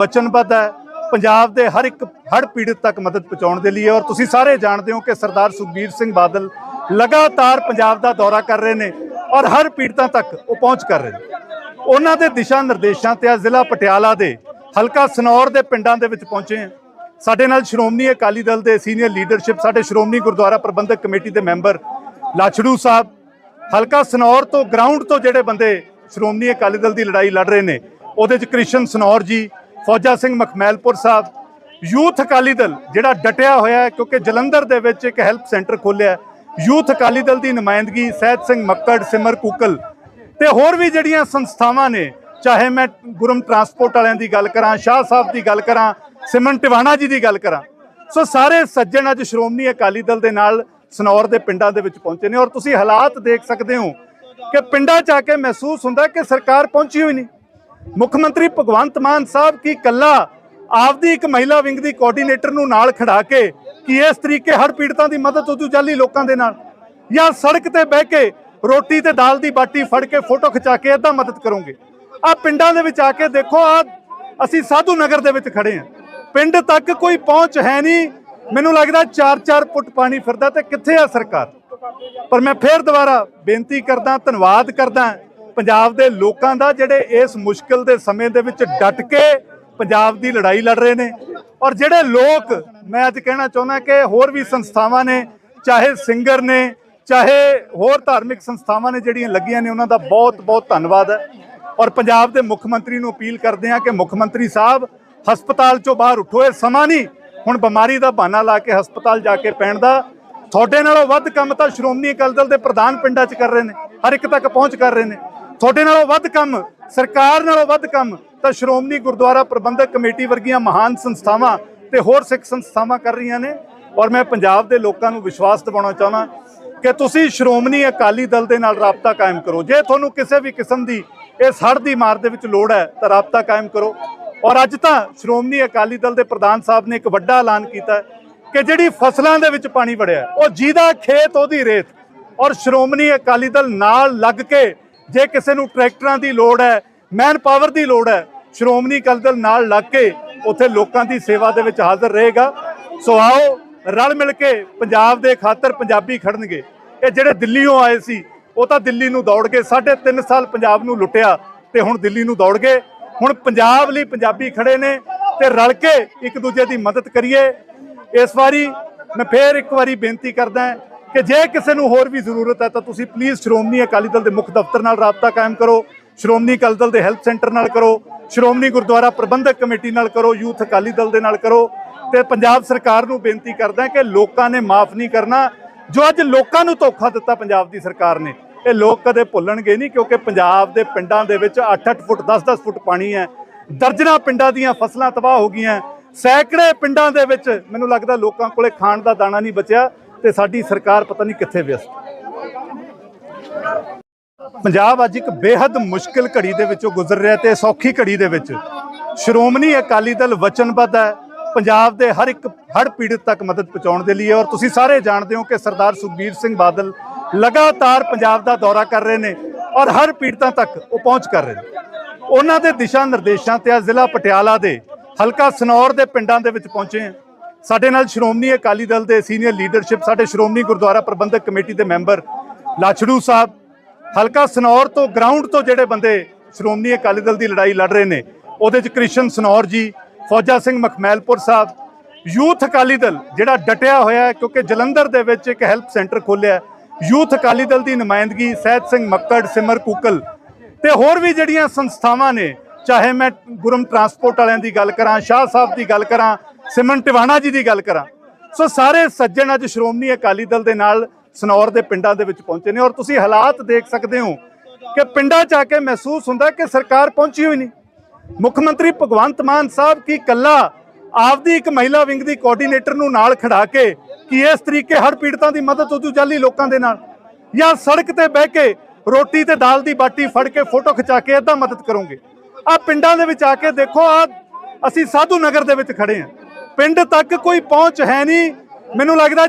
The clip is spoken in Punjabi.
ਵਚਨਬੱਧ ਹੈ। ਪੰਜਾਬ ਦੇ ਹਰ ਇੱਕ ਹੜ ਪੀੜਤ ਤੱਕ ਮਦਦ ਪਹੁੰਚਾਉਣ ਦੇ ਲਈ ਔਰ ਤੁਸੀਂ ਸਾਰੇ ਜਾਣਦੇ ਹੋ ਕਿ ਸਰਦਾਰ ਸੁਖਬੀਰ ਸਿੰਘ ਬਾਦਲ ਲਗਾਤਾਰ ਪੰਜਾਬ ਦਾ ਦੌਰਾ ਕਰ ਰਹੇ ਨੇ ਔਰ ਹਰ ਪੀੜਤਾਂ ਤੱਕ ਉਹ ਪਹੁੰਚ ਕਰ ਰਹੇ ਨੇ। ਉਹਨਾਂ ਦੇ ਦਿਸ਼ਾ ਨਿਰਦੇਸ਼ਾਂ ਤੇ ਆ ਜ਼ਿਲ੍ਹਾ ਪਟਿਆਲਾ ਦੇ ਹਲਕਾ ਸਨੌਰ ਦੇ ਪਿੰਡਾਂ ਦੇ ਵਿੱਚ ਪਹੁੰਚੇ ਹਾਂ। ਸਾਡੇ ਨਾਲ ਸ਼੍ਰੋਮਣੀ ਅਕਾਲੀ ਦਲ ਦੇ ਸੀਨੀਅਰ ਲੀਡਰਸ਼ਿਪ, ਸਾਡੇ ਸ਼੍ਰੋਮਣੀ ਗੁਰਦੁਆਰਾ ਪ੍ਰਬੰਧਕ ਕਮੇਟੀ ਦੇ ਮੈਂਬਰ ਲਾਛੜੂ ਸਾਹਿਬ, ਹਲਕਾ ਸਨੌਰ ਤੋਂ ਗਰਾਊਂਡ ਤੋਂ ਜਿਹੜੇ ਬੰਦੇ ਸ਼੍ਰੋਮਣੀ ਅਕਾਲੀ ਦਲ ਦੀ ਲੜਾਈ ਲੜ ਰਹੇ ਨੇ, ਉਹਦੇ ਚ ਕ੍ਰਿਸ਼ਨ ਸਨੌਰ ਜੀ ਫੌਜਾ ਸਿੰਘ ਮਖਮੈਲਪੁਰ ਸਾਹਿਬ, ਯੂਥ ਅਕਾਲੀ ਦਲ ਜਿਹੜਾ ਡਟਿਆ ਹੋਇਆ ਹੈ, ਕਿਉਂਕਿ ਜਲੰਧਰ ਦੇ ਵਿੱਚ ਇੱਕ ਹੈਲਪ ਸੈਂਟਰ ਖੋਲ੍ਹਿਆ ਯੂਥ ਅਕਾਲੀ ਦਲ ਦੀ ਨੁਮਾਇੰਦਗੀ ਸਹਿਜ ਸਿੰਘ ਮੱਕੜ, ਸਿਮਰ ਕੁਕਲ ਤੇ ਹੋਰ ਵੀ ਜਿਹੜੀਆਂ ਸੰਸਥਾਵਾਂ ਨੇ, ਚਾਹੇ ਮੈਂ ਗੁਰਮ ਟਰਾਂਸਪੋਰਟ ਵਾਲਿਆਂ ਦੀ ਗੱਲ ਕਰਾਂ, ਸ਼ਾਹ ਸਾਹਿਬ ਦੀ ਗੱਲ ਕਰਾਂ ਸਿਮਨ ਟਿਵਾਣਾ ਜੀ ਦੀ ਗੱਲ ਕਰਾਂ। ਸੋ ਸਾਰੇ ਸੱਜਣ ਅੱਜ ਸ਼੍ਰੋਮਣੀ ਅਕਾਲੀ ਦਲ ਦੇ ਨਾਲ ਸਨੌਰ ਦੇ ਪਿੰਡਾਂ ਦੇ ਵਿੱਚ ਪਹੁੰਚੇ ਨੇ ਔਰ ਤੁਸੀਂ ਹਾਲਾਤ ਦੇਖ ਸਕਦੇ ਹੋ ਕਿ ਪਿੰਡਾਂ 'ਚ ਆ ਕੇ ਮਹਿਸੂਸ ਹੁੰਦਾ ਕਿ ਸਰਕਾਰ ਪਹੁੰਚੀ ਹੋਈ ਨਹੀਂ। ਮੁੱਖ ਮੰਤਰੀ ਭਗਵੰਤ ਮਾਨ ਸਾਹਿਬ ਕੀ ਕੱਲਾ ਆਪਦੀ ਇੱਕ ਮਹਿਲਾ ਵਿੰਗ ਦੀ ਕੋਆਰਡੀਨੇਟਰ ਨੂੰ ਨਾਲ ਖੜਾ ਕੇ ਕਿ ਇਸ ਤਰੀਕੇ ਹੜ ਪੀੜਤਾਂ ਦੀ ਮਦਦ ਉਦੋਂ ਜਾਲੀ ਲੋਕਾਂ ਦੇ ਨਾਲ? ਜਾਂ ਸੜਕ ਤੇ ਬਹਿ ਕੇ ਰੋਟੀ ਤੇ ਦਾਲ ਦੀ ਬਾਟੀ ਫੜ ਕੇ ਫੋਟੋ ਖਿਚਾ ਕੇ ਏਦਾਂ ਮਦਦ ਕਰੋਗੇ? ਆ ਪਿੰਡਾਂ ਦੇ ਵਿੱਚ ਆ ਕੇ ਦੇਖੋ ਆ ਅਸੀਂ ਸਾਧੂ ਨਗਰ ਦੇ ਵਿੱਚ ਖੜੇ ਆ ਪਿੰਡ ਤੱਕ ਕੋਈ ਪਹੁੰਚ ਹੈ ਨਹੀਂ। ਮੈਨੂੰ ਲੱਗਦਾ 4-4 ਫੁੱਟ ਪਾਣੀ ਫਿਰਦਾ ਤੇ ਕਿੱਥੇ ਆ ਸਰਕਾਰ? ਪਰ ਮੈਂ ਫੇਰ ਦੁਬਾਰਾ ਬੇਨਤੀ ਕਰਦਾ, ਧੰਨਵਾਦ ਕਰਦਾ। ਪੰਜਾਬ ਦੇ ਲੋਕਾਂ ਦਾ ਜਿਹੜੇ ਇਸ ਮੁਸ਼ਕਲ ਦੇ ਸਮੇਂ ਦੇ ਵਿੱਚ ਡਟ ਕੇ ਪੰਜਾਬ ਦੀ ਲੜਾਈ ਲੜ ਰਹੇ ਨੇ। ਔਰ ਜਿਹੜੇ ਲੋਕ, ਮੈਂ ਅੱਜ ਕਹਿਣਾ ਚਾਹੁੰਦਾ ਕਿ ਹੋਰ ਵੀ ਸੰਸਥਾਵਾਂ ਨੇ, ਚਾਹੇ ਸਿੰਗਰ ਨੇ, ਚਾਹੇ ਹੋਰ ਧਾਰਮਿਕ ਸੰਸਥਾਵਾਂ ਨੇ ਜਿਹੜੀਆਂ ਲੱਗੀਆਂ ਨੇ, ਉਹਨਾਂ ਦਾ ਬਹੁਤ ਬਹੁਤ ਧੰਨਵਾਦ ਹੈ। ਔਰ ਪੰਜਾਬ ਦੇ ਮੁੱਖ ਮੰਤਰੀ ਨੂੰ ਅਪੀਲ ਕਰਦੇ ਹਾਂ ਕਿ ਮੁੱਖ ਮੰਤਰੀ ਸਾਹਿਬ, ਹਸਪਤਾਲ ਚੋਂ ਬਾਹਰ ਉੱਠੋ, ਇਹ ਸਮਾਂ ਨਹੀਂ। ਹੁਣ ਬਿਮਾਰੀ ਦਾ ਬਹਾਨਾ ਲਾ ਕੇ ਹਸਪਤਾਲ ਜਾ ਕੇ ਪੈਣ ਦਾ। ਤੁਹਾਡੇ ਨਾਲੋਂ ਵੱਧ ਕੰਮ ਤਾਂ ਸ਼੍ਰੋਮਣੀ ਅਕਾਲੀ ਦਲ ਦੇ ਪ੍ਰਧਾਨ ਪਿੰਡਾਂ 'ਚ ਕਰ ਰਹੇ ਨੇ, ਹਰ ਇੱਕ ਤੱਕ ਪਹੁੰਚ ਕਰ ਰਹੇ ਨੇ। ਤੁਹਾਡੇ ਨਾਲੋਂ ਵੱਧ ਕੰਮ, ਸਰਕਾਰ ਨਾਲੋਂ ਵੱਧ ਕੰਮ, ਤਾਂ ਸ਼੍ਰੋਮਣੀ ਗੁਰਦੁਆਰਾ ਪ੍ਰਬੰਧਕ ਕਮੇਟੀ ਵਰਗੀਆਂ ਮਹਾਨ ਸੰਸਥਾਵਾਂ ਤੇ ਹੋਰ ਸਿੱਖ ਸੰਸਥਾਵਾਂ ਕਰ ਰਹੀਆਂ ਨੇ। ਔਰ ਮੈਂ ਪੰਜਾਬ ਦੇ ਲੋਕਾਂ ਨੂੰ ਵਿਸ਼ਵਾਸ ਦਿਵਾਉਣਾ ਚਾਹੁੰਦਾ ਕਿ ਤੁਸੀਂ ਸ਼੍ਰੋਮਣੀ ਅਕਾਲੀ ਦਲ ਦੇ ਨਾਲ ਰਾਬਤਾ ਕਾਇਮ ਕਰੋ। ਜੇ ਤੁਹਾਨੂੰ ਕਿਸੇ ਵੀ ਕਿਸਮ ਦੀ ਇਸ ਹੜ੍ਹ ਦੀ ਮਾਰ ਦੇ ਵਿੱਚ ਲੋੜ ਹੈ, ਤਾਂ ਰਾਬਤਾ ਕਾਇਮ ਕਰੋ। ਔਰ ਅੱਜ ਤਾਂ ਸ਼੍ਰੋਮਣੀ ਅਕਾਲੀ ਦਲ ਦੇ ਪ੍ਰਧਾਨ ਸਾਹਿਬ ਨੇ ਇੱਕ ਵੱਡਾ ਐਲਾਨ ਕੀਤਾ ਕਿ ਜਿਹੜੀ ਫਸਲਾਂ ਦੇ ਵਿੱਚ ਪਾਣੀ ਵੜਿਆ, ਉਹ ਜਿਹਦਾ ਖੇਤ ਉਹਦੀ ਰੇਤ। ਔਰ ਸ਼੍ਰੋਮਣੀ ਅਕਾਲੀ ਦਲ ਨਾਲ ਲੱਗ ਕੇ ਜੇ ਕਿਸੇ ਨੂੰ ਟਰੈਕਟਰਾਂ ਦੀ ਲੋੜ ਹੈ ਮੈਨ ਪਾਵਰ ਦੀ ਲੋੜ ਹੈ, ਸ਼੍ਰੋਮਣੀ ਅਕਾਲੀ ਦਲ ਨਾਲ ਲੱਗ ਕੇ ਉੱਥੇ ਲੋਕਾਂ ਦੀ ਸੇਵਾ ਦੇ ਵਿੱਚ ਹਾਜ਼ਰ ਰਹੇਗਾ। ਸੋ ਆਓ, ਰਲ ਮਿਲ ਕੇ ਪੰਜਾਬ ਦੇ ਖਾਤਰ ਪੰਜਾਬੀ ਖੜਨਗੇ। ਇਹ ਜਿਹੜੇ ਦਿੱਲੀੋਂ ਆਏ ਸੀ, ਉਹ ਤਾਂ ਦਿੱਲੀ ਨੂੰ ਦੌੜ ਗਏ ਸਾਢੇ ਤਿੰਨ ਸਾਲ ਪੰਜਾਬ ਨੂੰ ਲੁੱਟਿਆ ਤੇ ਹੁਣ ਦਿੱਲੀ ਨੂੰ ਦੌੜ ਗਏ। ਹੁਣ ਪੰਜਾਬ ਲਈ ਪੰਜਾਬੀ ਖੜੇ ਨੇ ਤੇ ਰਲ ਕੇ ਇੱਕ ਦੂਜੇ ਦੀ ਮਦਦ ਕਰੀਏ। ਇਸ ਵਾਰੀ ਮੈਂ ਫੇਰ ਇੱਕ ਵਾਰੀ ਬੇਨਤੀ ਕਰਦਾ ਕਿ ਜੇ ਕਿਸੇ ਨੂੰ ਹੋਰ ਵੀ ਜ਼ਰੂਰਤ ਹੈ ਤਾਂ ਤੁਸੀਂ ਪਲੀਜ਼ ਸ਼੍ਰੋਮਣੀ ਅਕਾਲੀ ਦਲ ਦੇ ਮੁੱਖ ਦਫ਼ਤਰ ਨਾਲ ਰਾਬਤਾ ਕਾਇਮ ਕਰੋ, ਸ਼੍ਰੋਮਣੀ ਅਕਾਲੀ ਦਲ ਦੇ ਹੈਲਥ ਸੈਂਟਰ ਨਾਲ ਕਰੋ, ਸ਼੍ਰੋਮਣੀ ਗੁਰਦੁਆਰਾ ਪ੍ਰਬੰਧਕ ਕਮੇਟੀ ਨਾਲ ਕਰੋ, ਯੂਥ ਅਕਾਲੀ ਦਲ ਦੇ ਨਾਲ ਕਰੋ ਤੇ ਪੰਜਾਬ ਸਰਕਾਰ ਨੂੰ ਬੇਨਤੀ ਕਰਦਾ ਕਿ ਲੋਕਾਂ ਨੇ ਮਾਫ ਨਹੀਂ ਕਰਨਾ। ਜੋ ਅੱਜ ਲੋਕਾਂ ਨੂੰ ਧੋਖਾ ਦਿੱਤਾ ਪੰਜਾਬ ਦੀ ਸਰਕਾਰ ਨੇ, ਇਹ ਲੋਕ ਕਦੇ ਭੁੱਲਣਗੇ ਨਹੀਂ ਕਿਉਂਕਿ ਪੰਜਾਬ ਦੇ ਪਿੰਡਾਂ ਦੇ ਵਿੱਚ 8-8 ਫੁੱਟ 10-10 ਫੁੱਟ ਪਾਣੀ ਹੈ। ਦਰਜਨਾਂ ਪਿੰਡਾਂ ਦੀਆਂ ਫਸਲਾਂ ਤਬਾਹ ਹੋ ਗਈਆਂ। ਸੈਂਕੜੇ ਪਿੰਡਾਂ ਦੇ ਵਿੱਚ ਮੈਨੂੰ ਲੱਗਦਾ ਲੋਕਾਂ ਕੋਲੇ ਖਾਣ ਦਾ ਦਾਣਾ ਨਹੀਂ ਬਚਿਆ। ਤੇ ਸਾਡੀ ਸਰਕਾਰ ਪਤਾ ਨਹੀਂ ਕਿੱਥੇ ਵਿਅਸਤ ਪੰਜਾਬ ਅੱਜ ਇੱਕ ਬੇहद ਮੁਸ਼ਕਿਲ ਘੜੀ ਦੇ ਵਿੱਚੋਂ ਗੁਜ਼ਰ ਰਿਹਾ ਤੇ ਸੌਖੀ ਘੜੀ ਦੇ ਵਿੱਚ ਸ਼੍ਰੋਮਣੀ ਅਕਾਲੀ ਦਲ ਵਚਨਬੱਧ ਹੈ। ਪੰਜਾਬ ਦੇ ਹਰ ਇੱਕ ਹੜ ਪੀੜਤ ਤੱਕ ਮਦਦ ਪਹੁੰਚਾਉਣ ਦੇ ਲਈ ਔਰ ਤੁਸੀਂ ਸਾਰੇ ਜਾਣਦੇ ਹੋ ਕਿ ਸਰਦਾਰ ਸੁਖਬੀਰ ਸਿੰਘ ਬਾਦਲ ਲਗਾਤਾਰ ਪੰਜਾਬ ਦਾ ਦੌਰਾ ਕਰ ਰਹੇ ਨੇ ਔਰ ਹਰ ਪੀੜਤਾਂ ਤੱਕ ਉਹ ਪਹੁੰਚ ਕਰ ਰਹੇ ਨੇ। ਉਹਨਾਂ ਦੇ ਦਿਸ਼ਾ ਨਿਰਦੇਸ਼ਾਂ ਤੇ ਆ ਜ਼ਿਲ੍ਹਾ ਪਟਿਆਲਾ ਦੇ ਹਲਕਾ ਸਨੌਰ ਦੇ ਪਿੰਡਾਂ ਦੇ ਵਿੱਚ ਪਹੁੰਚੇ ਹਾਂ। ਸਾਡੇ ਨਾਲ ਸ਼੍ਰੋਮਣੀ ਅਕਾਲੀ ਦਲ ਦੇ ਸੀਨੀਅਰ ਲੀਡਰਸ਼ਿਪ ਸਾਡੇ ਸ਼੍ਰੋਮਣੀ ਗੁਰਦੁਆਰਾ ਪ੍ਰਬੰਧਕ ਕਮੇਟੀ ਦੇ ਮੈਂਬਰ ਲਾਛੜੂ ਸਾਹਿਬ, ਹਲਕਾ ਸਨੌਰ ਤੋਂ ਗਰਾਊਂਡ ਤੋਂ ਜਿਹੜੇ ਬੰਦੇ ਸ਼੍ਰੋਮਣੀ ਅਕਾਲੀ ਦਲ ਦੀ ਲੜਾਈ ਲੜ ਰਹੇ ਨੇ, ਉਹਦੇ ਚ ਕ੍ਰਿਸ਼ਨ ਸਨੌਰ ਜੀ, ਫੌਜਾ ਸਿੰਘ ਮਖਮੈਲਪੁਰ ਸਾਹਿਬ, ਯੂਥ ਅਕਾਲੀ ਦਲ ਜਿਹੜਾ ਡਟਿਆ ਹੋਇਆ ਹੈ ਕਿਉਂਕਿ ਜਲੰਧਰ ਦੇ ਵਿੱਚ ਇੱਕ ਹੈਲਪ ਸੈਂਟਰ ਖੋਲ੍ਹਿਆ ਯੂਥ ਅਕਾਲੀ ਦਲ ਦੀ ਨੁਮਾਇੰਦਗੀ ਸਹਿਜ ਸਿੰਘ ਮੱਕੜ, ਸਿਮਰ ਕੂਕਲ ਤੇ ਹੋਰ ਵੀ ਜਿਹੜੀਆਂ ਸੰਸਥਾਵਾਂ ਨੇ, ਚਾਹੇ ਮੈਂ ਗੁਰਮ ਟਰਾਂਸਪੋਰਟ ਵਾਲਿਆਂ ਦੀ ਗੱਲ ਕਰਾਂ, ਸ਼ਾਹ ਸਾਹਿਬ ਦੀ ਗੱਲ ਕਰਾਂ ਸਿਮਨ ਟਿਵਾਣਾ ਜੀ ਦੀ ਗੱਲ ਕਰਾਂ। ਸੋ ਸਾਰੇ ਸੱਜਣ ਅੱਜ ਸ਼੍ਰੋਮਣੀ ਅਕਾਲੀ ਦਲ ਦੇ ਨਾਲ ਸਨੌਰ ਦੇ ਪਿੰਡਾਂ ਦੇ ਵਿੱਚ ਪਹੁੰਚੇ ਨੇ ਔਰ ਤੁਸੀਂ ਹਾਲਾਤ ਦੇਖ ਸਕਦੇ ਹੋ ਕਿ ਪਿੰਡਾਂ 'ਚ ਆ ਕੇ ਮਹਿਸੂਸ ਹੁੰਦਾ ਕਿ ਸਰਕਾਰ ਪਹੁੰਚੀ ਹੋਈ ਨਹੀਂ। ਮੁੱਖ ਮੰਤਰੀ ਭਗਵੰਤ ਮਾਨ ਸਾਹਿਬ ਕੀ ਕੱਲਾ ਆਪਦੀ ਇੱਕ ਮਹਿਲਾ ਵਿੰਗ ਦੀ ਕੋਆਰਡੀਨੇਟਰ ਨੂੰ ਨਾਲ ਖੜਾ ਕੇ ਕਿ ਇਸ ਤਰੀਕੇ ਹੜ ਪੀੜਤਾਂ ਦੀ ਮਦਦ ਉਦੋਂ ਜਾਲੀ ਲੋਕਾਂ ਦੇ ਨਾਲ? ਜਾਂ ਸੜਕ ਤੇ ਬਹਿ ਕੇ ਰੋਟੀ ਤੇ ਦਾਲ ਦੀ ਬਾਟੀ ਫੜ ਕੇ ਫੋਟੋ ਖਿਚਾ ਕੇ ਏਦਾਂ ਮਦਦ ਕਰੋਗੇ? ਆ ਪਿੰਡਾਂ ਦੇ ਵਿੱਚ ਆ ਕੇ ਦੇਖੋ ਆ ਅਸੀਂ ਸਾਧੂ ਨਗਰ ਦੇ ਵਿੱਚ ਖੜੇ ਆ ਪਿੰਡ ਤੱਕ ਕੋਈ ਪਹੁੰਚ ਹੈ ਨਹੀਂ। ਮੈਨੂੰ ਲੱਗਦਾ